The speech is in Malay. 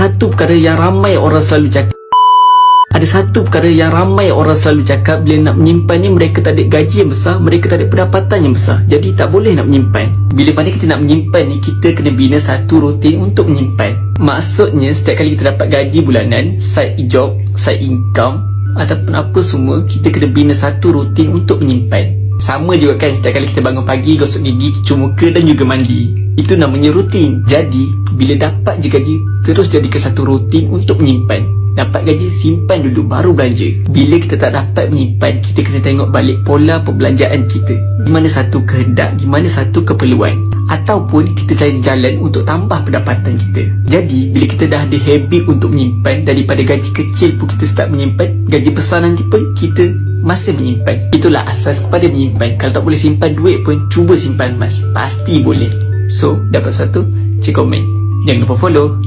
satu perkara yang ramai orang selalu cakap ada satu perkara yang ramai orang selalu cakap bila nak menyimpan ni mereka tak ada gaji yang besar, mereka tak ada pendapatan yang besar. Jadi tak boleh nak menyimpan. Bila mana kita nak menyimpan ni, kita kena bina satu rutin untuk menyimpan. Maksudnya setiap kali kita dapat gaji bulanan, side job, side income ataupun apa semua, kita kena bina satu rutin untuk menyimpan. Sama juga kan setiap kali kita bangun pagi, gosok gigi, cuci muka dan juga mandi. Itu namanya rutin. Jadi, bila dapat je gaji, terus jadikan satu rutin untuk menyimpan. Dapat gaji simpan dulu baru belanja Bila kita tak dapat menyimpan Kita kena tengok balik pola perbelanjaan kita Di mana satu kehendak Di mana satu keperluan Ataupun kita cari jalan untuk tambah pendapatan kita Jadi bila kita dah ada habit untuk menyimpan Daripada gaji kecil pun kita start menyimpan Gaji besar nanti pun kita masih menyimpan. Itulah asas kepada menyimpan. Kalau tak boleh simpan duit pun Cuba simpan emas. Pasti boleh. So dapat satu Cik komen. Jangan lupa follow